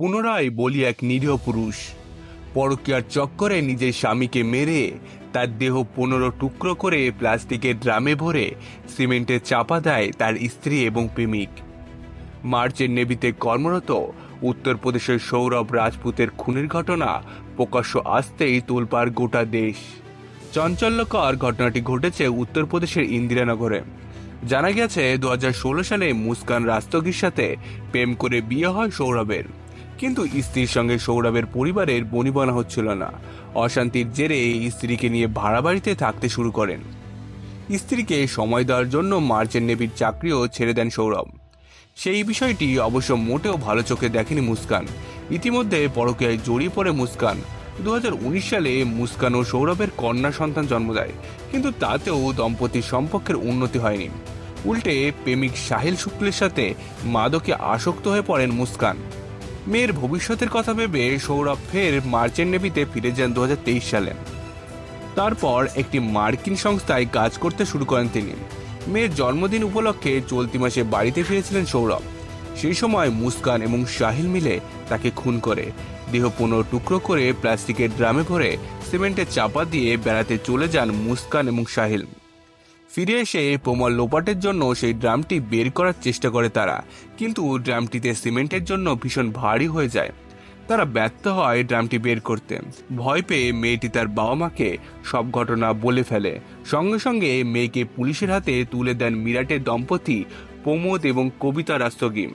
পুনরায় বলি এক নিরীহ পুরুষ। পরকীয়ার চক্করে নিজের স্বামীকে মেরে, তার দেহ পনেরো টুকরো করে প্লাস্টিকের ড্রামে ভরে সিমেন্টে চাপা দেয় তার স্ত্রী এবং প্রেমিক। মার্চের নেভিতে কর্মরত উত্তরপ্রদেশের সৌরভ রাজপুতের খুনের ঘটনা প্রকাশ্য আসতেই তোলপাড় গোটা দেশ। চঞ্চল্যকর ঘটনাটি ঘটেছে উত্তরপ্রদেশের ইন্দিরানগরে। জানা গেছে দু হাজার ষোলো সালে মুস্কান রাস্তগীর সাথে প্রেম করে বিয়ে হয় সৌরভের। কিন্তু স্ত্রীর সঙ্গে সৌরভের পরিবারের বনিবনা হচ্ছিল না। অশান্তির জেরে স্ত্রীকে নিয়ে ভাড়া বাড়িতে থাকতে শুরু করেন। স্ত্রীকে সময় দেওয়ার জন্য মার্চেন্ট নেভির চাকরিও ছেড়ে দেন সৌরভ। সেই বিষয়টি অবশ্য মোটেও ভালো চোখে দেখেনি মুস্কান। ইতিমধ্যে পরকীয়ায় জড়িয়ে পড়ে মুস্কান। দু হাজার উনিশ সালে মুস্কান ও সৌরভের কন্যা সন্তান জন্ম দেয়, কিন্তু তাতেও দম্পতির সম্পর্কের উন্নতি হয়নি। উল্টে প্রেমিক সাহিল শুক্লের সাথে মাদকে আসক্ত হয়ে পড়েন মুস্কান। মেয়ের ভবিষ্যতের কথা ভেবে সৌরভ ফের মার্চেন্ট নেভিতে ফিরে যান দু সালে। তারপর একটি মার্কিন সংস্থায় কাজ করতে শুরু করেন তিনি। মেয়ের জন্মদিন উপলক্ষে চলতি মাসে বাড়িতে ফিরেছিলেন সৌরভ। সেই সময় মুস্কান এবং সাহিল মিলে তাকে খুন করে। দেহ পনেরো টুকরো করে প্লাস্টিকের ড্রামে ভরে সিমেন্টে চাপা দিয়ে বেড়াতে চলে যান মুস্কান এবং সাহিল ফিরে এসে পোমার লোপাটের জন্য সেই ড্রামটি বের করার চেষ্টা করে তারা। কিন্তু ড্রামটিতে সিমেন্টের জন্য ভীষণ ভারী হয়ে যায়। তারা ব্যর্থ হয় ড্রামটি বের করতে। ভয় পেয়ে মেয়েটি তার বাবা মাকে সব ঘটনা বলে ফেলে। সঙ্গে সঙ্গে মেয়েকে পুলিশের হাতে তুলে দেন মিরাটের দম্পতি প্রমোদ এবং কবিতা রাস্তগিম